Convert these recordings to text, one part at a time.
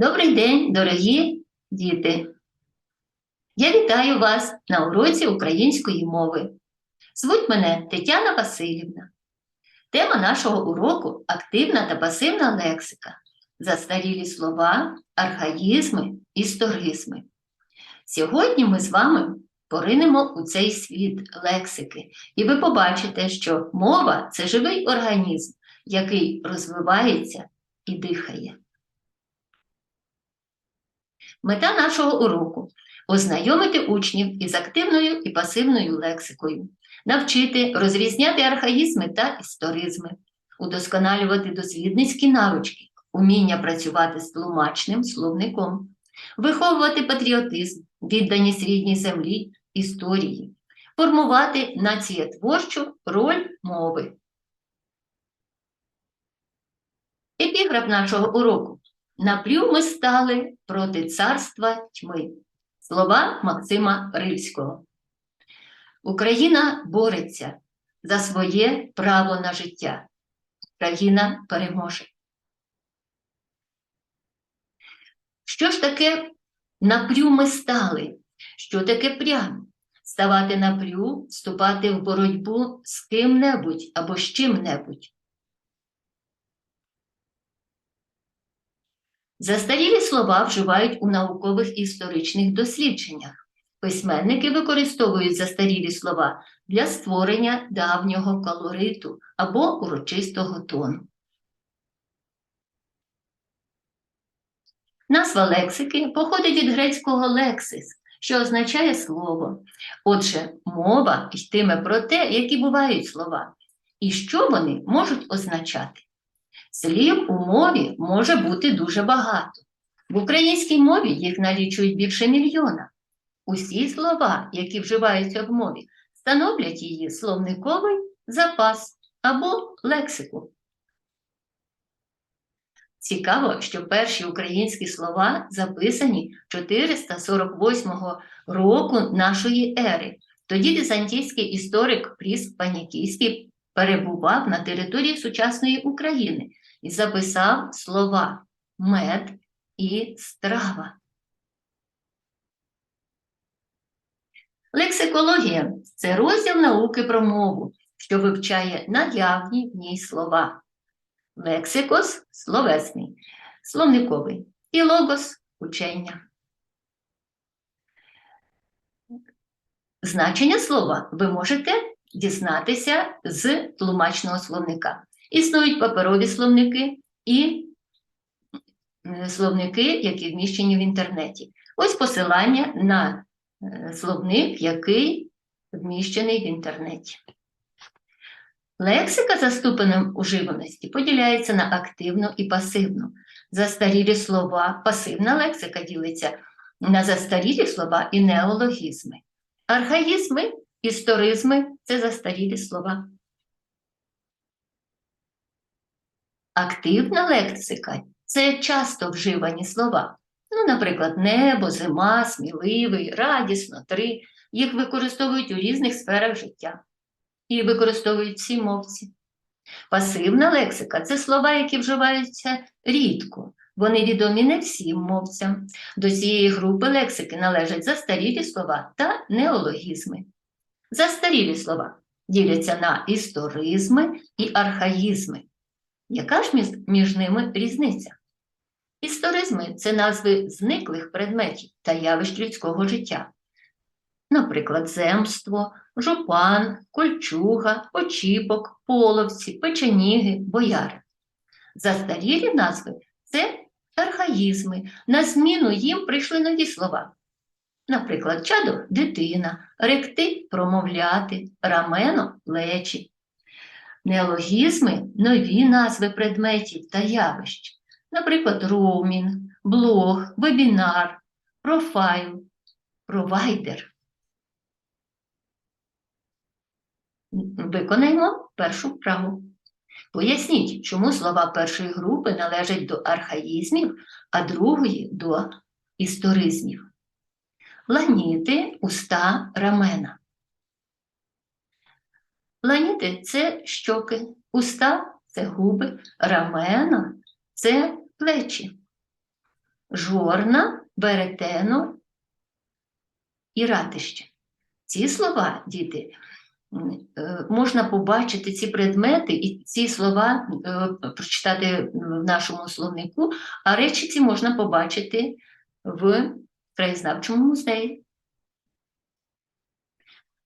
Добрий день, дорогі діти! Я вітаю вас на уроці української мови. Звуть мене Тетяна Васильівна. Тема нашого уроку активна та пасивна лексика, застарілі слова, архаїзми, історизми. Сьогодні ми з вами поринемо у цей світ лексики, і ви побачите, що мова це живий організм, який розвивається і дихає. Мета нашого уроку ознайомити учнів із активною і пасивною лексикою, навчити розрізняти архаїзми та історизми, удосконалювати дослідницькі навички, уміння працювати з тлумачним словником, виховувати патріотизм, відданість рідній землі, історії, формувати націєтворчу роль мови. Епіграф нашого уроку. Напрю ми стали проти царства тьми. Слова Максима Рильського. Україна бореться за своє право на життя. Україна переможе. Що ж таке напрю ми стали? Що таке прям? Ставати напрю, вступати в боротьбу з ким-небудь або з чим-небудь. Застарілі слова вживають у наукових і історичних дослідженнях. Письменники використовують застарілі слова для створення давнього колориту або урочистого тону. Назва лексики походить від грецького лексис, що означає слово. Отже, мова йтиме про те, які бувають слова, і що вони можуть означати. Слів у мові може бути дуже багато. В українській мові їх налічують більше мільйона. Усі слова, які вживаються в мові, становлять її словниковий запас або лексику. Цікаво, що перші українські слова записані 448 року нашої ери. Тоді візантійський історик Пріск Панікійський перебував на території сучасної України і записав слова мед і страва. Лексикологія це розділ науки про мову, що вивчає наявні в ній слова. Лексикос словесний, словниковий і логос учення. Значення слова ви можете дізнатися з тлумачного словника. Існують паперові словники і словники, які вміщені в інтернеті. Ось посилання на словник, який вміщений в інтернеті. Лексика за ступенем уживаності поділяється на активну і пасивну. Застарілі слова, пасивна лексика ділиться на застарілі слова і неологізми. Архаїзми, історизми це застарілі слова. Активна лексика це часто вживані слова. Ну, наприклад, небо, зима, сміливий, радісно, три. Їх використовують у різних сферах життя і використовують всі мовці. Пасивна лексика це слова, які вживаються рідко. Вони відомі не всім мовцям. До цієї групи лексики належать застарілі слова та неологізми. Застарілі слова діляться на історизми і архаїзми. Яка ж між ними різниця? Історизми це назви зниклих предметів та явищ людського життя. Наприклад, земство, жупан, кольчуга, очіпок, половці, печеніги, бояри. Застарілі назви це архаїзми. На зміну їм прийшли нові слова. Наприклад, чадо дитина, ректи промовляти, рамено плечі. Неологізми нові назви предметів та явищ. Наприклад, роумінг, блог, вебінар, профайл, провайдер. Виконаємо першу вправу. Поясніть, чому слова першої групи належать до архаїзмів, а другої до історизмів. Ланіти уста рамена. Ланіти це щоки, уста це губи, рамена це плечі. жорна, веретено і ратище. Ці слова, діти, е, можна побачити ці предмети і ці слова е, прочитати в нашому словнику, а речі ці можна побачити в краєзнавчому музеї.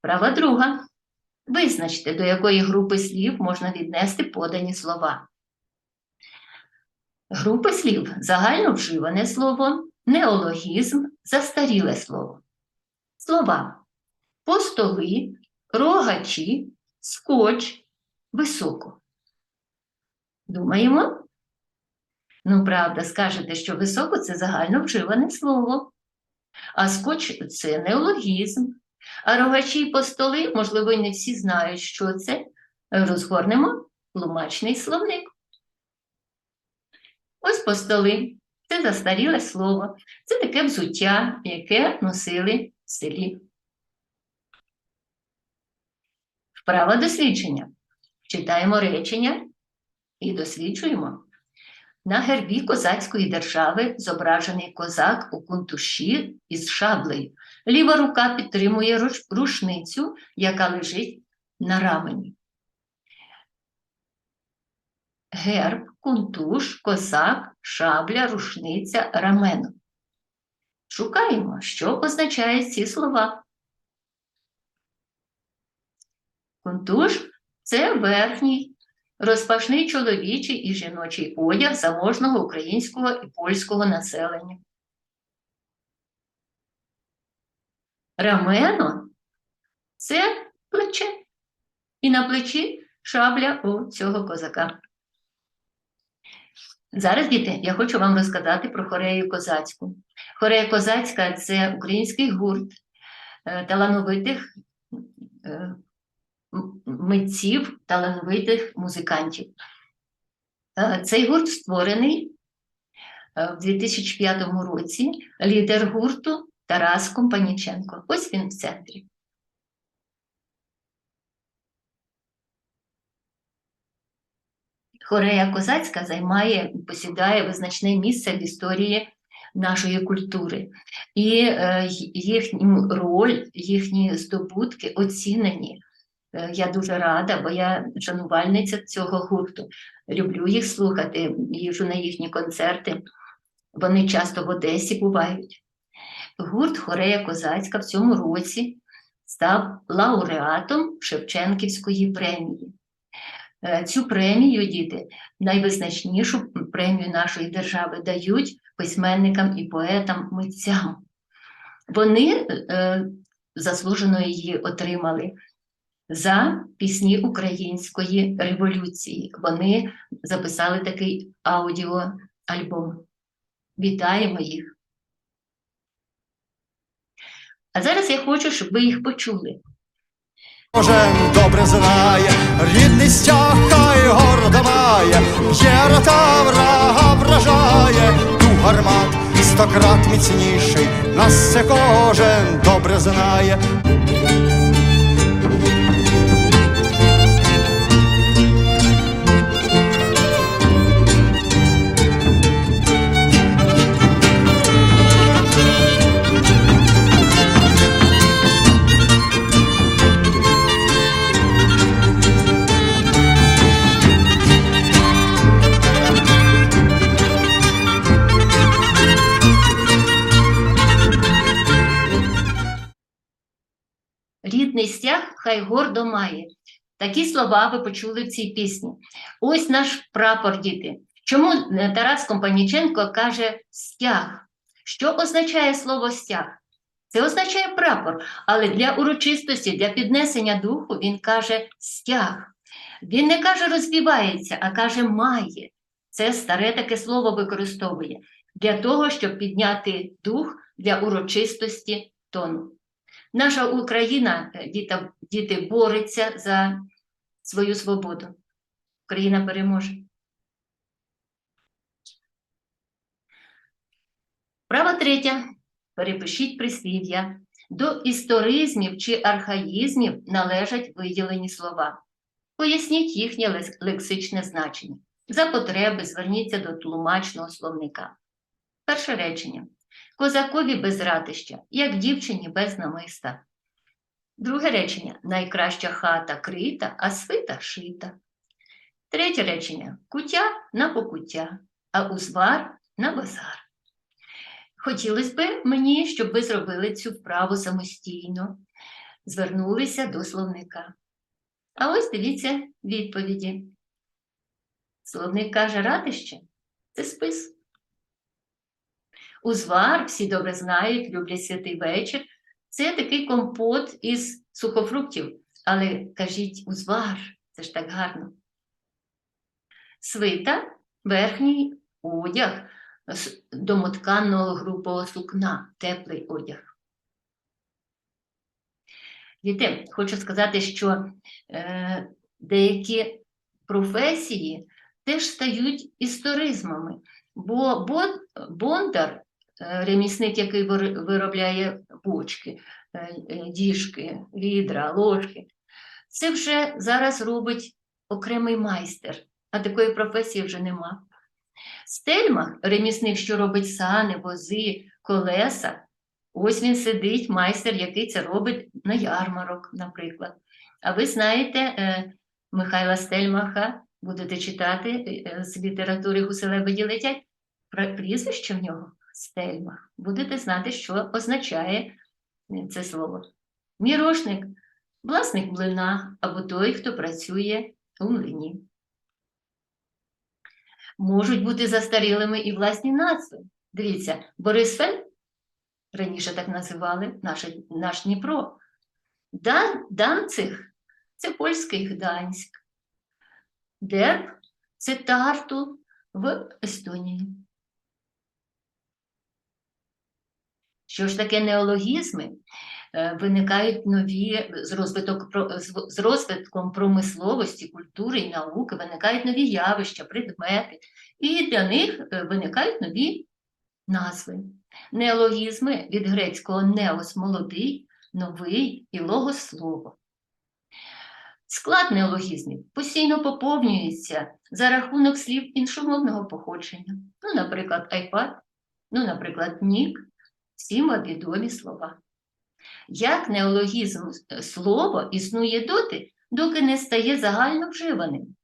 Права друга. Визначте, до якої групи слів можна віднести подані слова. Групи слів загально вживане слово, неологізм, застаріле слово. Слова постоли, рогачі, скотч, високо. Думаємо? Ну, правда, скажете, що високо це загально вживане слово, а скотч це неологізм. А рогачі й постоли, можливо, не всі знають, що це. Розгорнемо тлумачний словник. Ось постоли. Це застаріле слово. Це таке взуття, яке носили в селі. Вправа дослідження. Читаємо речення і досліджуємо. На гербі козацької держави зображений козак у кунтуші із шаблею. Ліва рука підтримує рушницю, яка лежить на рамені. Герб, кунтуш, козак, шабля, рушниця, рамено. Шукаємо, що означають ці слова. Кунтуш це верхній розпашний чоловічий і жіночий одяг заможного українського і польського населення. Рамено це плече. І на плечі шабля у цього козака. Зараз, діти, я хочу вам розказати про хорею козацьку. Хорея козацька це український гурт е, талановитих е, митців, талановитих музикантів. Е, Цей гурт створений е, в 2005 році. Лідер гурту Тарас Компаніченко. Ось він в центрі. Хорея козацька займає, посідає визначне місце в історії нашої культури. І е, їхню роль, їхні здобутки оцінені. Е, Я дуже рада, бо я шанувальниця цього гурту. Люблю їх слухати, їжджу на їхні концерти. Вони часто в Одесі бувають. Гурт Хорея Козацька в цьому році став лауреатом Шевченківської премії. Е, Цю премію, діти, найвизначнішу премію нашої держави дають письменникам і поетам, митцям. Вони е, заслужено її отримали за пісні української революції. Вони записали такий аудіоальбом. Вітаємо їх. А зараз я хочу, щоб ви їх почули. Кожен добре знає, рідний стяг хай гордо має, є рота врага вражає, дух гармат стократ міцніший, нас це кожен добре знає. Стяг хай гордо має. Такі слова ви почули в цій пісні. Ось наш прапор, діти. Чому е, Тарас Компаніченко каже стяг? Що означає слово стяг? Це означає прапор, але для урочистості, для піднесення духу він каже стяг. Він не каже розбивається, а каже має. Це старе таке слово використовує для того, щоб підняти дух для урочистості тону. Наша Україна, е, діта, діти, бореться за свою свободу. Україна переможе. Права третя. Перепишіть прислів'я. До історизмів чи архаїзмів належать виділені слова. Поясніть їхнє лексичне значення. За потреби зверніться до тлумачного словника. Перше речення. Козакові без ратища, як дівчині без намиста. Друге речення. Найкраща хата крита, а свита шита. Третє речення. Куття на покуття, а узвар на базар. Хотілося б мені, щоб ви зробили цю вправу самостійно, звернулися до словника. А ось дивіться відповіді. Словник каже ратище це спис. Узвар, всі добре знають, люблять святий вечір. Це такий компот із сухофруктів. Але кажіть узвар, це ж так гарно. Свита верхній одяг з домотканого грубого сукна, теплий одяг. Діти, хочу сказати, що е, деякі професії теж стають історизмами, бо бон- бондар, ремісник, який виробляє бочки, е, е, діжки, відра, ложки, це вже зараз робить окремий майстер, а такої професії вже нема. Стельмах, ремісник, що робить сани, вози, колеса, ось він сидить, майстер, який це робить на ярмарок, наприклад. А ви знаєте е, Михайла Стельмаха, будете читати е, з літератури Гуселебеді летять, прізвище в нього Стельмах. Будете знати, що означає е, це слово. Мірошник, власник млина або той, хто працює у млині. Можуть бути застарілими і власні назви. Дивіться, Борисфель, раніше так називали наш, наш Дніпро. Дан, Данциг це польський Гданськ. Дерб це Тарту в Естонії. Що ж таке неологізми? Е, Виникають нові з, розвиток, з- розвитком промисловості, культури і науки, виникають нові явища, предмети, і для них е, виникають нові назви. Неологізми від грецького неос молодий, новий і логос слово. Склад неологізмів постійно поповнюється за рахунок слів іншомовного походження. Ну, наприклад, iPad, ну, наприклад, нік, всім відомі слова. Як неологізм е, слово існує доти, доки не стає загально вживаним.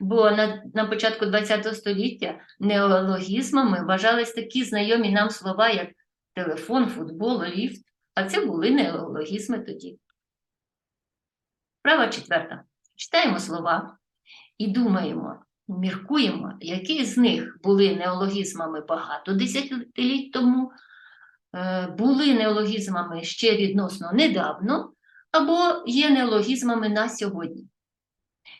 Бо на, на початку ХХ століття неологізмами вважались такі знайомі нам слова, як телефон, футбол, ліфт, а це були неологізми тоді. Права четверта. Читаємо слова і думаємо, міркуємо, які з них були неологізмами багато десятиліть тому, були неологізмами ще відносно недавно, або є неологізмами на сьогодні.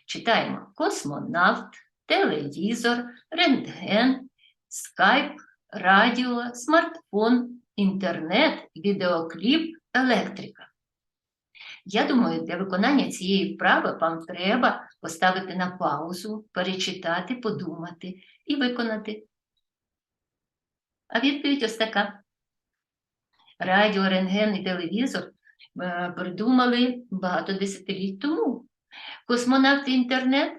Читаємо космонавт, телевізор, рентген, скайп, радіо, смартфон, інтернет, відеокліп, електрика. Я думаю, для виконання цієї вправи вам треба поставити на паузу, перечитати, подумати і виконати. А відповідь ось така. Радіо, рентген і телевізор е, придумали багато десятиліть тому. Космонавт і інтернет,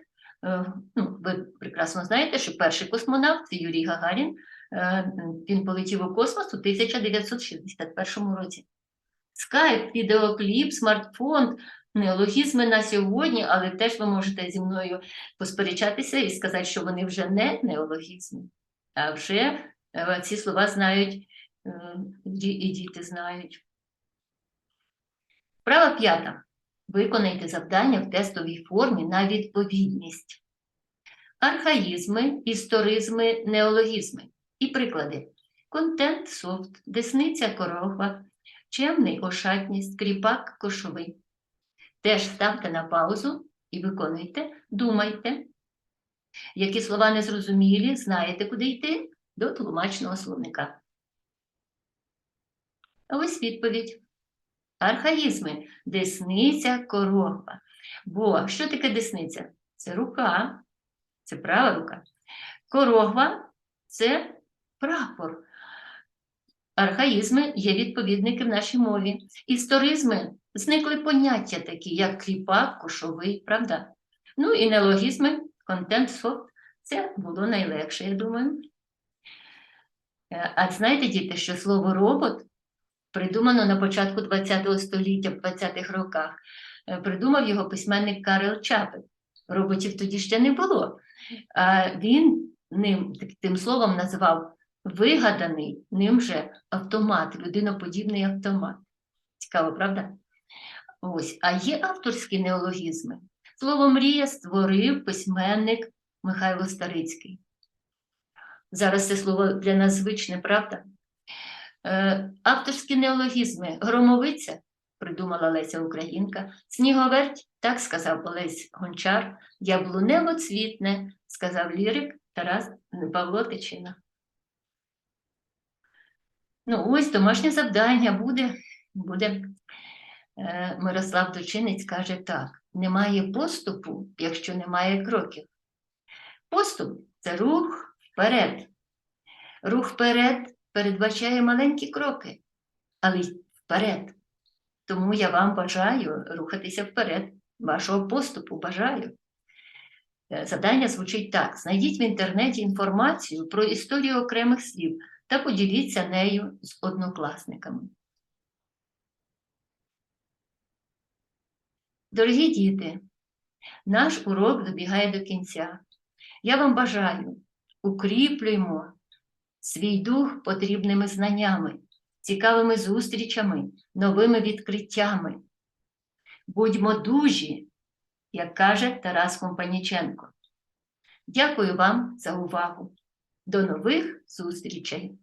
е, ну, ви прекрасно знаєте, що перший космонавт це Юрій Гагарін, е, він полетів у космос у 1961 році. Скайп, відеокліп, смартфон, неологізми на сьогодні, але теж ви можете зі мною посперечатися і сказати, що вони вже не неологізми, а вже ці слова знають і діти знають. Права п'ята. Виконайте завдання в тестовій формі на відповідність. Архаїзми, історизми, неологізми. І приклади. Контент, софт, десниця, корова, чемний, ошатність, кріпак, кошовий. Теж ставте на паузу і виконуйте, думайте. Які слова незрозумілі, знаєте, куди йти? До тлумачного словника. Ось відповідь. Архаїзми десниця, корова. Бо що таке десниця? Це рука, це права рука. Корогва це прапор. Архаїзми є відповідники в нашій мові. Історизми зникли поняття такі, як кріпак, кошовий, правда? Ну і неологізми, контент, софт. Це було найлегше, я думаю. Е, А знаєте, діти, що слово робот придумано на початку ХХ століття, в 20-х роках. Е, Придумав його письменник Карел Чапик. Роботів тоді ще не було. А він ним тим словом називав вигаданий ним же автомат, людиноподібний автомат. Цікаво, правда? Ось, а є авторські неологізми. Слово мрія створив письменник Михайло Старицький. Зараз це слово для нас звичне, правда? Е, авторські неологізми громовиця придумала Леся Українка, сніговерть, так сказав Олесь Гончар, яблунево цвітне, сказав лірик Тарас Павло Тичина. Ну, ось домашнє завдання буде. буде. Е, Мирослав Дочинець каже так: немає поступу, якщо немає кроків. Поступ це рух вперед. Рух вперед передбачає маленькі кроки, але вперед. Тому я вам бажаю рухатися вперед, вашого поступу бажаю. Е, Завдання звучить так: знайдіть в інтернеті інформацію про історію окремих слів та поділіться нею з однокласниками. Дорогі діти, наш урок добігає до кінця. Я вам бажаю, укріплюємо свій дух потрібними знаннями, цікавими зустрічами, новими відкриттями. Будьмо дужі, як каже Тарас Компаніченко. Дякую вам за увагу. До нових зустрічей!